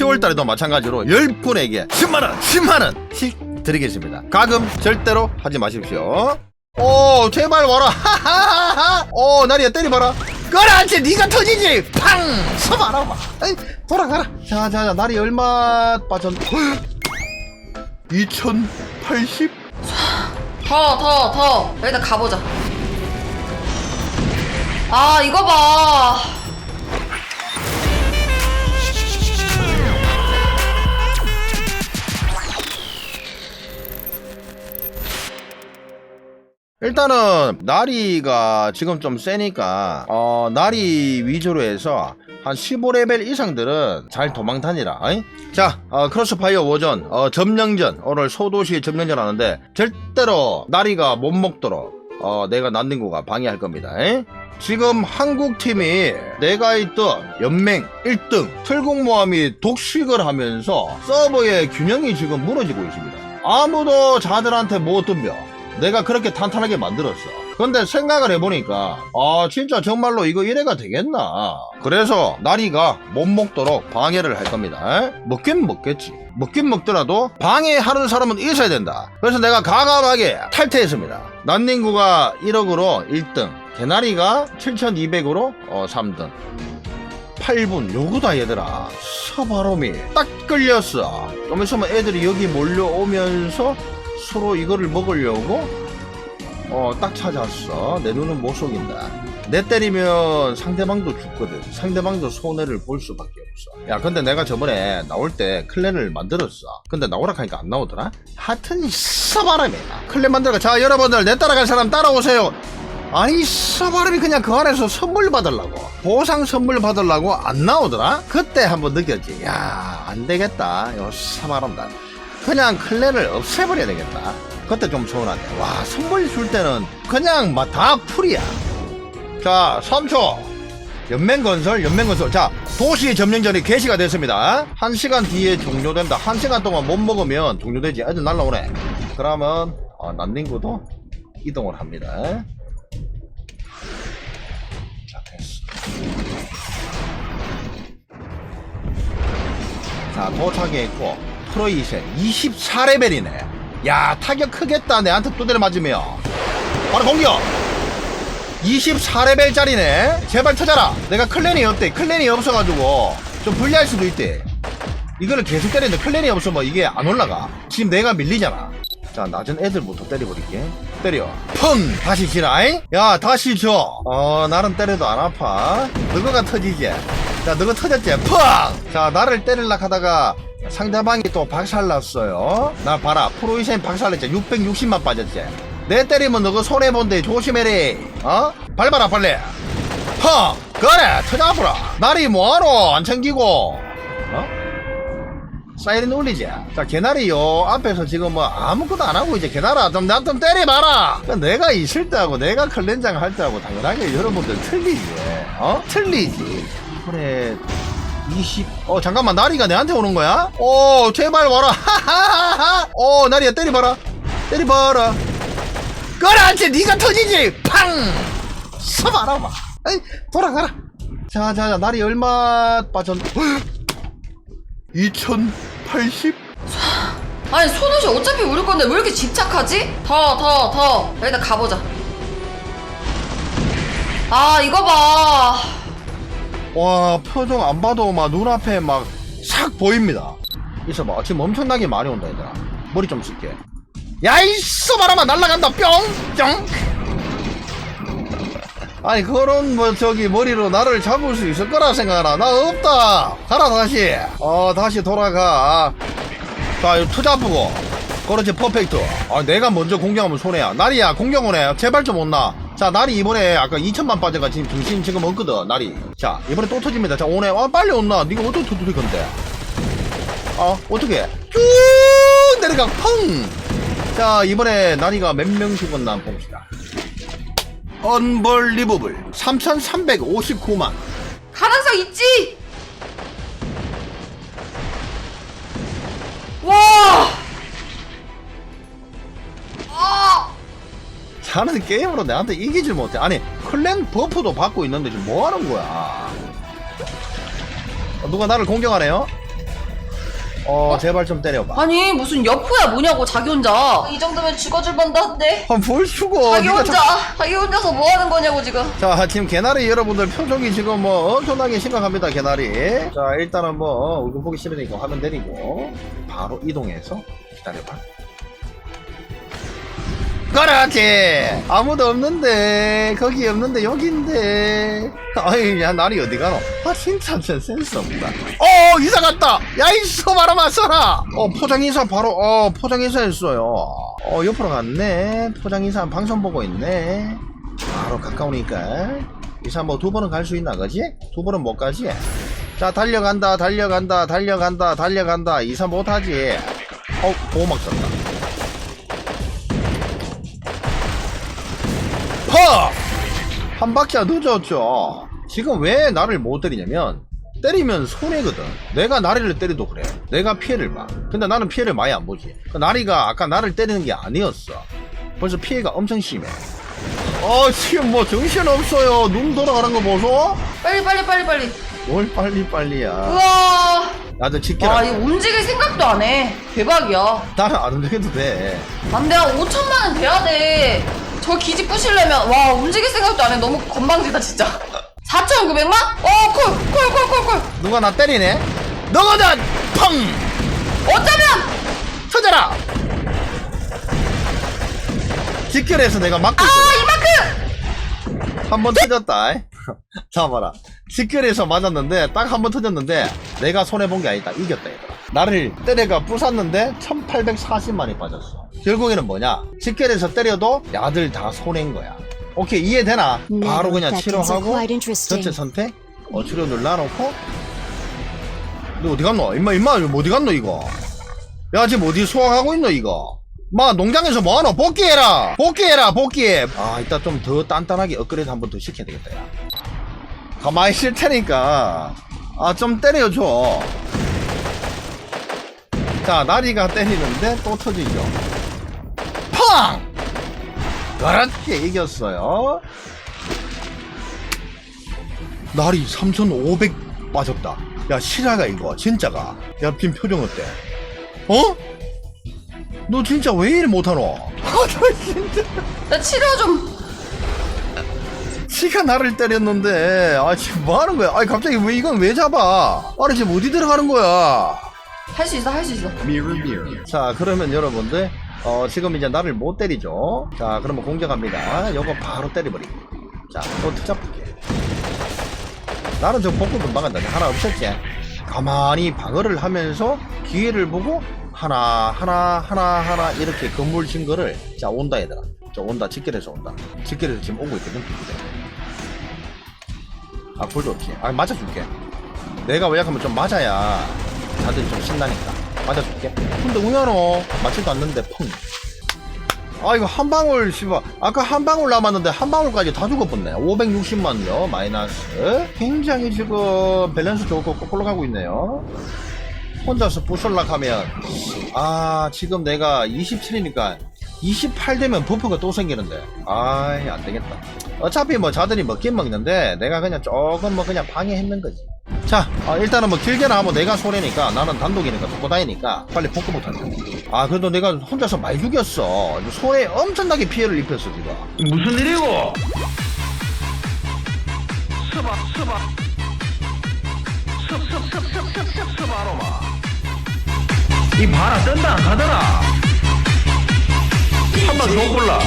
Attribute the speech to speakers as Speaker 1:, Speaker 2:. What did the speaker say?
Speaker 1: 10월달에도 마찬가지로 10분에게 10만원 10만원씩 드리겠습니다. 가금 절대로 하지 마십시오. 오 제발 와라. 하하하하 오 나리야 때려봐라. 그렇지 네가 터지지. 팡! 서봐라 봐. 돌아가라. 자자자 나리 얼마 빠졌? 2080
Speaker 2: 더, 더, 더. 일단 가보자. 아, 이거 봐.
Speaker 1: 일단은 나리가 지금 좀 세니까 어 나리 위주로 해서 한 15레벨 이상들은 잘 도망 다니라 어이? 자 어, 크로스파이어 워전 어, 점령전 오늘 소도시 점령전 하는데 절대로 나리가 못 먹도록 어, 내가 난닝구가 방해할 겁니다 어이? 지금 한국팀이 내가 있던 연맹 1등 틀국모함이 독식을 하면서 서버의 균형이 지금 무너지고 있습니다 아무도 자들한테 못 덤벼 내가 그렇게 탄탄하게 만들었어. 근데 생각을 해보니까, 아, 진짜 정말로 이거 이래가 되겠나. 그래서, 나리가 못 먹도록 방해를 할 겁니다. 에? 먹긴 먹겠지. 먹긴 먹더라도, 방해하는 사람은 있어야 된다. 그래서 내가 가감하게 탈퇴했습니다. 난닝구가 1억으로 1등, 개나리가 7,200으로 어, 3등. 8분 요거다 얘들아 서바롬이 딱 끌렸어 좀 있으면 애들이 여기 몰려오면서 서로 이거를 먹으려고? 어 딱 찾았어. 내 눈은 못 속인다. 내 때리면 상대방도 죽거든. 상대방도 손해를 볼 수밖에 없어. 야 근데 내가 저번에 나올 때 클랜을 만들었어. 근데 나오라 하니까 안 나오더라? 하여튼 서바람이 클랜 만들어 자 여러분들 내 따라갈 사람 따라오세요. 아니 서바람이 그냥 그 안에서 선물 받으려고. 보상 선물 받으려고 안 나오더라? 그때 한번 느꼈지. 야 안되겠다. 요 서바람다 그냥 클랜을 없애버려야 되겠다. 그때 좀 서운한데 와 선물 줄 때는 그냥 막 다 풀이야. 자 3초. 연맹건설 연맹건설. 자 도시 점령전이 개시가 됐습니다. 1시간 뒤에 종료된다. 1시간 동안 못 먹으면 종료되지. 애들 날라오네. 그러면 어, 난닝구도 이동을 합니다. 자 됐어. 자 도착했고 프로이센 24레벨이네. 야 타격 크겠다. 내한테 두대를 맞으면 바로 공격. 24레벨짜리네. 제발 터져라. 내가 클랜이 없대. 클랜이 없어가지고 좀 불리할 수도 있대. 이거를 계속 때리는데 클랜이 없으면 이게 안 올라가. 지금 내가 밀리잖아. 자 낮은 애들부터 때려버릴게. 때려. 펑! 다시 지라잉? 야 다시 줘어 나는 때려도 안 아파. 너거가 터지지? 자 너거 터졌지? 펑자 나를 때릴라 하다가 상대방이 또 박살났어요 나 봐라 프로이센 박살냈지 660만 빠졌지 내 때리면 너거 손해본데 조심해래 어? 밟아라 빨리 펑 그래 터져버라 날이 뭐하러 안 챙기고 어? 사이렌 울리지? 자, 개나리 요 앞에서 지금 뭐 아무것도 안 하고 이제 개나라 좀 나 좀 때려봐라! 그러니까 내가 있을 때하고 내가 클렌장 할 때하고 당연하게 여러분들 틀리지. 어? 틀리지. 그래. 20, 어, 잠깐만, 나리가 내한테 오는 거야? 어, 제발 와라. 하하하하. 어, 나리야, 때려봐라. 때려봐라. 그렇지, 니가 터지지! 팡! 서봐라, 봐. 에이, 돌아가라. 자, 자, 자, 나리 얼마 빠졌, 2080?
Speaker 2: 아니, 손옷이 어차피 우리 건데 왜 이렇게 집착하지? 더, 더, 더. 일단 가보자. 아, 이거 봐.
Speaker 1: 와 표정 안 봐도 막 눈앞에 막 싹 보입니다. 있어봐. 지금 엄청나게 많이 온다 얘들아. 머리 좀 쓸게. 야이 써봐라마! 날라간다! 뿅뿅! 아니 그런 뭐 저기 머리로 나를 잡을 수 있을 거라 생각하나? 나 없다! 가라 다시! 어 다시 돌아가. 자 이거 투 잡고. 그렇지 퍼펙트. 아 내가 먼저 공격하면 손해야. 나리야. 공격 오네. 제발 좀 온나 자 나리 이번에 아까 2천만 빠져가 지금 정신 지금 없거든 나리 자 이번에 또 터집니다. 자 오네. 아 빨리 온나. 니가 어떻게 터뜨릴 건데? 어 어떻게? 쭉 내려가. 펑자 이번에 나리가 몇 명씩 온나 한번 봅시다. 언벌리버블 3359만.
Speaker 2: 가능성 있지? 와!
Speaker 1: 자는 게임으로 내한테 이기질 못해. 아니, 클랜 버프도 받고 있는데 지금 뭐 하는 거야? 어, 누가 나를 공격하네요? 어, 제발 좀 때려봐.
Speaker 2: 아니 무슨 여포야 뭐냐고 자기 혼자 이 정도면 죽어줄 만도 한데
Speaker 1: 아, 뭘 죽어.
Speaker 2: 자기
Speaker 1: 네가
Speaker 2: 혼자 자기 혼자서 뭐 하는 거냐고 지금
Speaker 1: 자, 지금 개나리 여러분들 표정이 지금 뭐 엄청나게 심각합니다, 개나리. 자, 일단은 뭐, 얼굴 보기 싫으니까 화면 내리고, 바로 이동해서 기다려봐. 그렇지! 아무도 없는데, 거기 없는데, 여기인데. 아이, 야, 나리 어디 가노? 아, 진짜, 진짜 센스 없다. 어, 이사 갔다! 야, 이 소 바라마 써라! 어, 포장이사 바로, 어, 포장이사 했어요. 어, 옆으로 갔네. 포장이사 방송 보고 있네. 바로 가까우니까 이사 뭐 두 번은 갈 수 있나 그지? 두 번은 못 가지? 자 달려간다 달려간다 달려간다 달려간다 이사 못하지 어 보호막 썼다 한 박자 늦었죠. 지금 왜 나를 못 때리냐면 때리면 손해거든. 내가 나리를 때려도 그래. 내가 피해를 봐. 근데 나는 피해를 많이 안 보지. 그 나리가 아까 나를 때리는 게 아니었어. 벌써 피해가 엄청 심해. 어 지금 뭐 정신 없어요. 눈 돌아가는 거 보소?
Speaker 2: 빨리 빨리 빨리 빨리.
Speaker 1: 뭘 빨리빨리야.
Speaker 2: 우와.
Speaker 1: 나도
Speaker 2: 와
Speaker 1: 지켜라.
Speaker 2: 이거 움직일 생각도 안 해. 대박이야.
Speaker 1: 나는 안 움직여도 돼.
Speaker 2: 안돼. 한 5천만 원 돼야 돼 저 기지 부시려면 와 움직일 생각도 안 해. 너무 건방지다 진짜. 4,900만? 어 콜 콜 콜 콜 콜.
Speaker 1: 누가 나 때리네? 너거든! 펑!
Speaker 2: 어쩌면!
Speaker 1: 터져라! 직결해서 내가 막고
Speaker 2: 아
Speaker 1: 있어.
Speaker 2: 이만큼!
Speaker 1: 한 번 터졌다. 잡아라. 직결해서 맞았는데 딱 한 번 터졌는데 내가 손해 본 게 아니다. 이겼다 얘들아. 나를 때려가 부쉈는데 1840만이 빠졌어 결국에는 뭐냐? 직결해서 때려도 야들 다 손해인 거야. 오케이 이해되나? 바로 그냥 치료하고. 전체 선택? 어 치료 눌러놓고? 너 어디 갔노? 임마 임마 이거 어디 갔노 이거? 야 지금 어디 수확하고 있노 이거? 마 농장에서 뭐하노? 복귀해라! 복귀해라 복귀해! 아 이따 좀 더 단단하게 업그레이드 한 번 더 시켜야 되겠다 야. 가만히 있을 테니까. 아 좀 때려줘. 자 나리가 때리는데 또 터지죠 팡 그렇게 이겼어요 날이 3,500 빠졌다. 야, 실화가 이거, 진짜가. 야, 빈 표정 어때? 어? 너 진짜 왜 이래 못하노? 아, 너 진짜.
Speaker 2: 나 치료 좀
Speaker 1: 지가 나를 때렸는데, 아, 지금 뭐 하는 거야? 아니, 갑자기 왜 이건 왜 잡아? 아니, 지금 어디 들어가는 거야?
Speaker 2: 할 수 있어 할 수 있어
Speaker 1: 자, 그러면 여러분들, 어, 지금 이제 나를 못 때리죠? 자, 그러면 공격합니다. 요거 바로 때려버리고. 자, 또 투잡을게. 나는 저 복구 금방 간다. 하나 없었지? 가만히 방어를 하면서 기회를 보고 하나, 하나, 하나, 하나 이렇게 건물 진 거를 자, 온다 얘들아. 저 온다. 직결해서 온다. 직결해서 지금 오고 있거든. 아, 불 좋지. 아, 맞아줄게. 내가 외약하면 좀 맞아야 다들 좀 신나니까. 맞아줄게. 근데 우연어 맞지도 않는데 펑. 아 이거 한 방울 씨발. 아까 한 방울 남았는데 한 방울까지 다 죽어버렸네 560만요 마이너스. 굉장히 지금 밸런스 좋고 거꾸로 가고 있네요. 혼자서 부술락 하면. 아 지금 내가 27이니까 28 되면 버프가 또 생기는데. 아이 안되겠다. 어차피 뭐 자들이 먹긴 먹는데 내가 그냥 조금 뭐 그냥 방해했는 거지 자 아, 일단은 뭐 길게나 하면 내가 손해니까 나는 단독이니까 돕고 다니니까 빨리 복구 못한다 아 그래도 내가 혼자서 많이 죽였어. 손에 엄청나게 피해를 입혔어 지금
Speaker 3: 무슨 일이고? 스바 스바. 습습습습습습 스바로마. 이 바라 뜬다 안 가더라. 한번 더 골라